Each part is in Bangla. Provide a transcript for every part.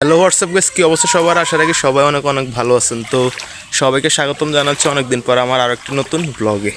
হ্যালো হোয়াটসঅ্যাপ গেস কী অবস্থা সবার? আশা রাখি সবাই অনেক অনেক ভালো আছেন। তো সবাইকে স্বাগতম জানাচ্ছি অনেকদিন পর আমার আরও একটি নতুন ব্লগে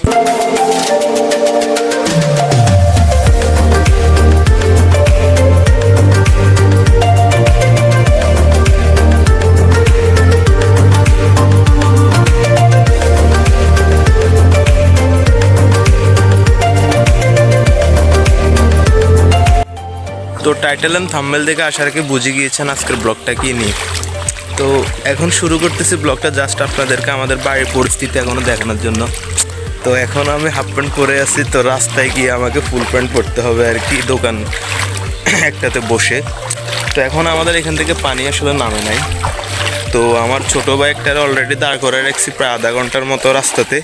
টাইটেল অ্যান্ড থাম্বেল দেখে আশা রাখি বুঝে গিয়েছেন আজকের ব্লগটা কি নিয়ে। তো এখন শুরু করতেছি ব্লগটা জাস্ট আপনাদেরকে আমাদের বাড়ির পরিস্থিতি এখনও দেখানোর জন্য। তো এখন আমি হাফ প্যান্ট পরে আছি, তো রাস্তায় গিয়ে আমাকে ফুল প্যান্ট পরতে হবে আর কি দোকান একটাতে বসে। তো এখন আমাদের এখান থেকে পানি আসলে নামে নাই। তো আমার ছোটো বাইকটার অলরেডি দাঁড় করে রাখছি প্রায় আধা ঘণ্টার মতো রাস্তাতে।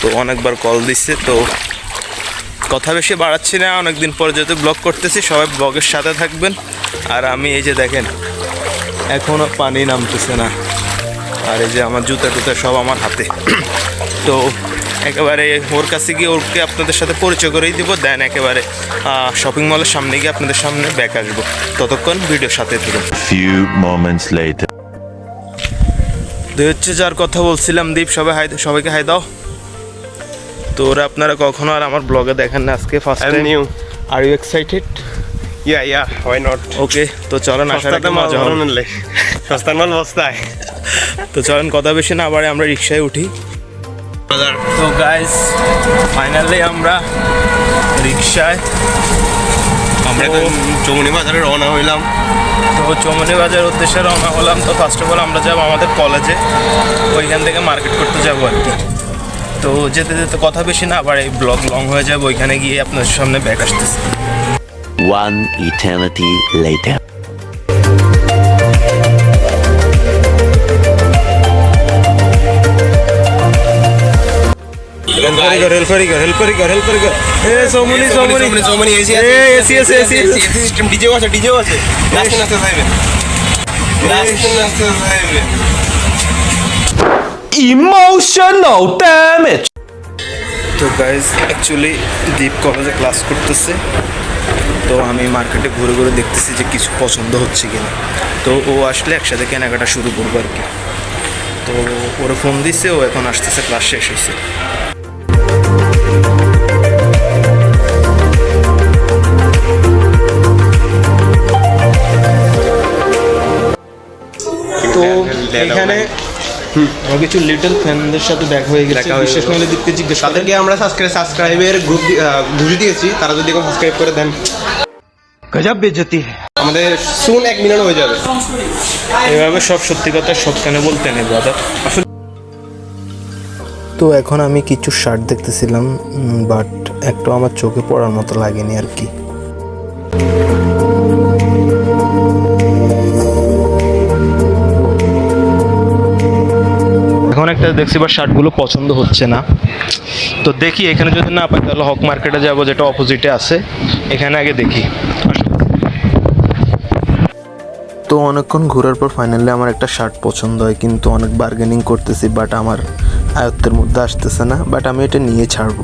তো অনেকবার কল দিচ্ছে, তো কথা বেশি বাড়াচ্ছি না অনেকদিন পর যেহেতু ব্লগ করতেছি সবাই ব্লগের সাথে থাকবেন। আর আমি এই যে দেখেন এখনও পানি নামতেছে না। আর এই যে আমার জুতা টুতা সব আমার হাতে। তো একেবারে ওর কাছে গিয়ে ওরকে আপনাদের সাথে পরিচয় করেই দিব দেন একেবারে শপিং মলের সামনে গিয়ে আপনাদের সামনে ব্যাক আসব। ততক্ষণ ভিডিওর সাথে থাকুন. হচ্ছে যার কথা বলছিলাম দীপ সবাই হাই সবাইকে হাই দাও। তো ওরা আপনারা কখনো আর আমার ব্লগে দেখেন না আজকে first time new. Are you excited yeah yeah, why not? Okay তো চলেন আশা রাখি সস্তাতে মাল মজা হবে। নিলে সস্তার মাল বস্তায়। তো চলেন কথা বেশি না আবার আমরা রিক্সায় উঠি। তো গাইস ফাইনালি আমরা রিক্সায় আমরা তো চৌমনি বাজারে রওনা হইলাম। তো চমনি বাজার উদ্দেশ্যে রওনা হলাম। তো ফার্স্ট অফ অল আমরা যাব আমাদের কলেজে ওইখান থেকে মার্কেট করতে যাব আর কি। তো যেতে যেতে কথা বেশি না আবার এই ব্লগ লং হয়ে যাবে ওইখানে গিয়ে আপনার সামনে ব্যাক আসতেছে One eternity later. হেল্প করি কর হেল্প করি কর হেল্প করি কর হেল্প এ সমনি এসি এ AC AC AC AC system ডিজেও আছে ডিজেও আছে নাচতে নাচতে যাইবে নাচতে নাচতে যাইবে Emotional damage. তো গাইজ অ্যাকচুয়ালি দীপ কলেজে ক্লাস করতেছে। তো আমি মার্কেটে ঘুরে ঘুরে দেখতেছি যে কিছু পছন্দ হচ্ছে কিনা। তো ও আসলে একসাথে কেনাকাটা শুরু করব আর কি। তো ওরা ফোন দিচ্ছে ও এখন আসতেছে ক্লাস শেষ হয়েছে তো এখানে আমার কিছু লিটল ফ্যানদের সাথে দেখা হয়ে গেছে। বিশেষ করে জিজ্ঞেস তাদেরকে আমরা সাবস্ক্রাইব সাবস্ক্রাইবের গ্রুপ দিয়েছি। তারা যদি এখন সাবস্ক্রাইব করে দেন। গজব বেজতি আমাদের সুন এক মিনিট হয়ে যাবে। এভাবে সব সত্যি কথা সত্যি বলতে নেই দাদা আসলে তো এখন আমি কিছু শার্ট দেখতেছিলাম বাট একটু আমার চোখে পড়ার মতো লাগেনি আর কি। একটা দেখছি বা শার্টগুলো পছন্দ হচ্ছে না। তো দেখি, এখানে যদি না পাই তাহলে হক মার্কেটে যাব, যেটা অপোজিটে আছে। এখানে আগে দেখি। তো অনেকক্ষণ ঘোরার পর ফাইনালি আমার একটা শার্ট পছন্দ হয়, কিন্তু অনেক বার্গেনিং করতেছি বাট আমার আয়ত্তের মধ্যে আসতেছে না বাট আমি এটা নিয়ে ছাড়বো।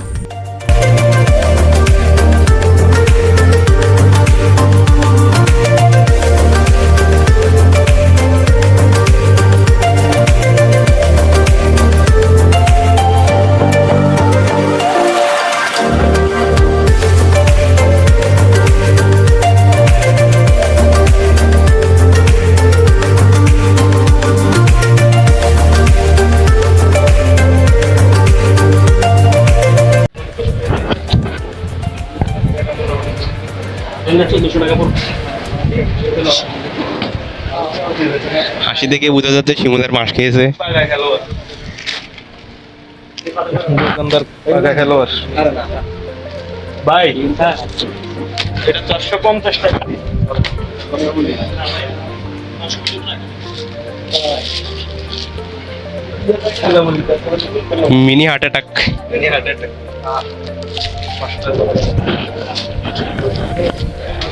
হাসি দেখে বোঝা যাচ্ছে শিমুদের মাস খেয়েছে। দোকানদার পাকা খেলোয়াড়। ভাই এটা চারশো পঞ্চাশ টাকা। Mini heart attack. পঞ্চাশ টাকা আমি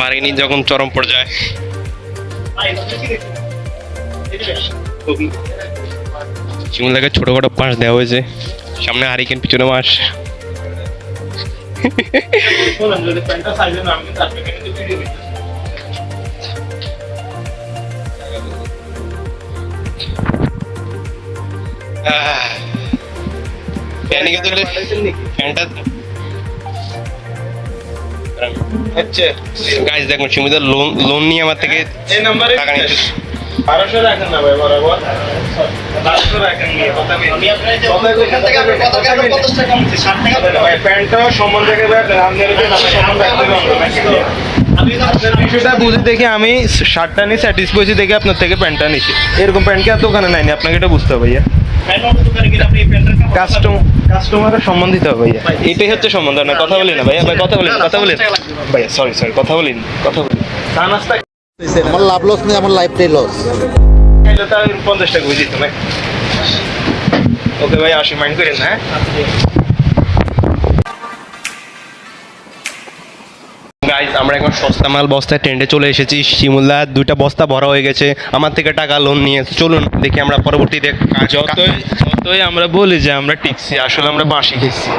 বার্গেনিং যখন চরম পর্যায়ে। শিমুলদাকে ছোটখাটো পাশ দেওয়া হয়েছে। সামনে হারিকেন পিছনে মাস ফ্যানিকে তুলে ফ্যানটা আচ্ছা। দেখুন লোন লোন নিয়ে আমার থেকে এই নাম্বারে টাকা নিচ্ছে। বারোশো রাখেন না ভাই বরাবর। বারোশো রাখেন নিয়ে কথা নেই কথা এখান থেকে বিষয়টা বুঝে দেখে আমি শার্টটা নিয়ে স্যাটিসফাই হয়েছি দেখে আপনার থেকে প্যান্টটা নিচ্ছি এরকম প্যান্ট কি আর দোকানে নাইনি আপনাকে এটা বুঝতে হবে ভাইয়া। কাস্টম কাস্টমারের সম্বন্ধিত হবে ভাইয়া। এটাই হচ্ছে সম্বন্ধ না কথা বলি না ভাইয়া ভাই কথা বলি কথা বলি ভাইয়া সরি সরি কথা বলি কথা বলি। চা নাস্তা আমার লাভ লস নেই আমার লাইফটাই লস পঞ্চাশ টাকা বুঝিত ওকে ভাই আসি মাইন্ড করেন হ্যাঁ? গাইজ আমরা এখন সস্তা মাল বস্তায় ট্রেন্ডে চলে এসেছি। শিমুলদা দুইটা বস্তা ভরা হয়ে গেছে। আমার থেকে টাকা লোন নিয়ে চলুন দেখি আমরা পরবর্তীতে যতই যতই আমরা বলি যে আমরা টিকছি আসলে আমরা বাঁশি খেয়েছি।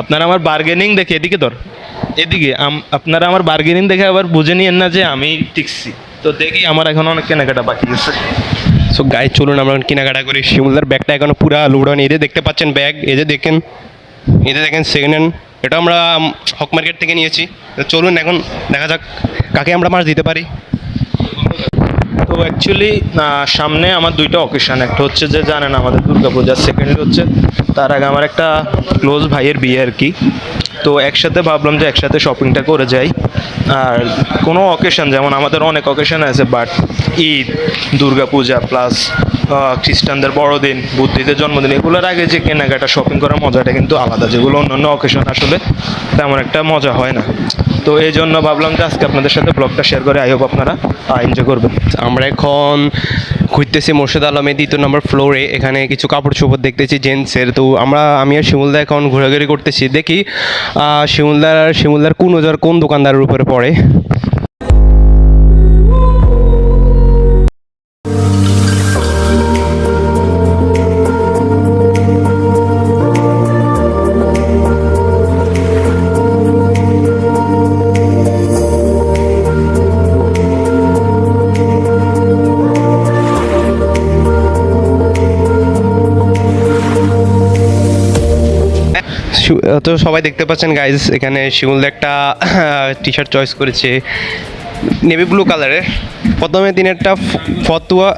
আপনারা আমার বার্গেনিং দেখে এদিকে ধর। এদিকে আপনারা আমার বার্গেনিং দেখে আবার বুঝে নিয়েন না যে আমি টিকছি। তো দেখি আমার এখন অনেক কেনাকাটা বাকি আছে। সো গাইজ চলুন আমরা এখন কেনাকাটা করি। শিমুলদার ব্যাগটা এখনও পুরা লোড হয়নি এদের দেখতে পাচ্ছেন ব্যাগ এদের দেখেন এদের দেখেন সেকেন্ড হ্যান্ড এটা আমরা হক মার্কেট থেকে নিয়েছি। চলুন এখন দেখা যাক কাকে আমরা মাছ দিতে পারি। তো অ্যাকচুয়ালি সামনে আমার দুইটা অকেশন একটা হচ্ছে যে, জানেন আমাদের দুর্গাপূজা সেকেন্ড হচ্ছে তার আগে আমার একটা ক্লোজ ভাইয়ের বিয়ে আর কি। তো একসাথে ভাবলাম যে একসাথে শপিংটা করে যাই। আর কোনো অকেশন যেমন আমাদের অনেক অকেশন আছে বাট ঈদ, দুর্গাপূজা প্লাস খ্রিস্টানদের বড়দিন, বুদ্ধিদের জন্মদিন, এগুলোর আগে যে কেনাকাটা শপিং করার মজাটা কিন্তু আলাদা। যেগুলো অন্যান্য অকেশন আসলে তেমন একটা মজা হয় না। তো এই জন্য ভাবলাম যে আজকে আপনাদের সাথে ব্লগটা শেয়ার করে আই হোপ আপনারা এনজয় করবেন। আমরা এখন ঘুরতেছি মোর্শেদ আলমের দ্বিতীয় নম্বর ফ্লোরে এখানে কিছু কাপড় চোপড় দেখতেছি জেন্টসের তো আমরা, আমি আর শিমুলদা এখন ঘোরাঘুরি করতেছি। দেখি শিমুলদার শিমুলদার কোন ওজার কোন দোকানদারের উপরে পড়ে। তো সবাই দেখতে পাচ্ছেন গাইজ এখানে শিমুলদা একটা টি শার্ট চয়েস করেছে নেভি ব্লু কালারের প্রথমে দিনেরটা ফতুয়া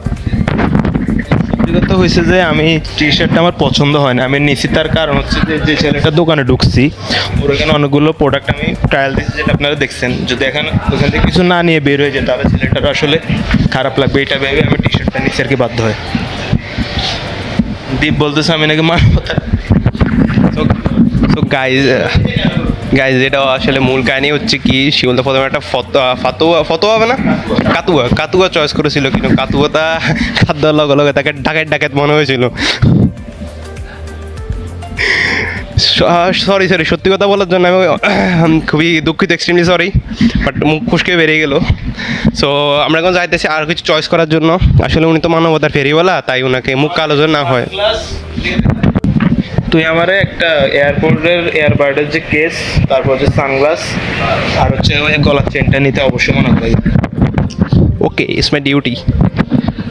ব্যক্তিগত হয়েছে যে আমি টি শার্টটা আমার পছন্দ হয় না। আমি নিছি তার কারণ হচ্ছে যে যে ছেলেটার দোকানে ঢুকছি, ওর এখানে অনেকগুলো প্রোডাক্ট আমি ট্রায়াল দিচ্ছি যেটা আপনারা দেখছেন। যদি এখানে, ওখান থেকে কিছু না নিয়ে বের হয়ে যায়, তাহলে ছেলেটার আসলে খারাপ লাগবে। এটা ভেবে আমি টি শার্টটা নিচ্ছি আর কি বাধ্য হয়। দীপ বলতেছে, আমি নাকি মারবো তার তো গাইজ গাইজ এটা আসলে মূল কাহিনী হচ্ছে কি শিমুলদা প্রথমে একটা ফতোয়া ফতোয়া হবে না? কাতুয়া কাতুয়া চয়েস করেছিল, কিন্তু কাতুয়াটা খাদ্য লগে লগে তাকে ডাকাত ডাকাত মনে হয়েছিল। সরি সরি সত্যি কথা বলার জন্য আমি খুবই দুঃখিত এক্সট্রিমলি সরি বাট মুখ খুশকে বেরিয়ে গেল। সো আমরা এখন যাইতেছি আর কিছু চয়েস করার জন্য। আসলে উনি তো মানবতার ফেরিওয়ালা তাই ওনাকে মুখ কালো না হয়। তুই আমার একটা এয়ারপোর্টের এয়ারবার্ডের যে কেস তারপর হচ্ছে সানগ্লাস আর হচ্ছে ওই গলার চেনটা নিতে অবশ্যই মনে করি okay it's my duty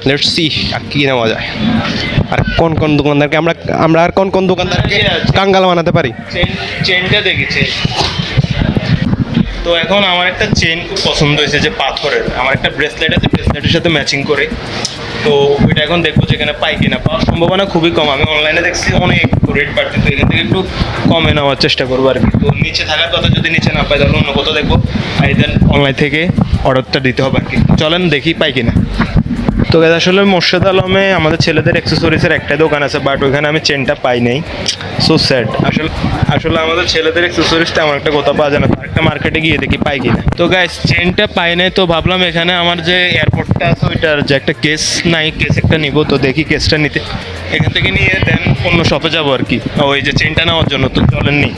let's see আর কি নেওয়া যায়। আর কোন কোন দোকানদারকে আমরা আমরা আর কোন কোন দোকানদারকে কাঙ্গাল বানাতে পারি? চেন চেনটা দেখেছি তো এখন আমার একটা চেন খুব পছন্দ হয়েছে যে পাথরের। আমার একটা ব্রেসলেট আছে ব্রেসলেটের সাথে ম্যাচিং করে। তো ওইটা এখন দেখব যেখানে পাই কিনা। পাওয়ার সম্ভাবনা খুবই কম। আমি অনলাইনে দেখছি অনেক রেট বাড়ছে, তো এখান থেকে একটু কমে নেওয়ার চেষ্টা করব আর কি। তো নিচে থাকার কথা যদি নিচে না পাই, তাহলে অন্য কোথাও দেখব। আই দেন অনলাইন থেকে অর্ডারটা দিতে হবে আর কি। চলেন দেখি পাই কিনা। তো guys, আসলে মোর্শেদ আলমে আমাদের ছেলেদের অ্যাক্সেসরিজের একটাই দোকান আছে বাট ওইখানে আমি চেনটা পাই নাই। সো স্যাড আসলে আসলে আমাদের ছেলেদের অ্যাক্সেসরিজ তেমন একটা কোথাও পাওয়া যায় না একটা মার্কেটে গিয়ে দেখি পাই কিনা। তো গাইস চেনটা পাই নাই তো ভাবলাম এখানে আমার যে এয়ারপোর্টটা আছে ওইটার যে একটা কেস নাই কেস একটা নিব তো দেখি কেসটা নিতে। এখান থেকে নিয়ে দেন অন্য শপে যাব আর কি। ওই যে চেনটা নেওয়ার জন্য তো চলেন নি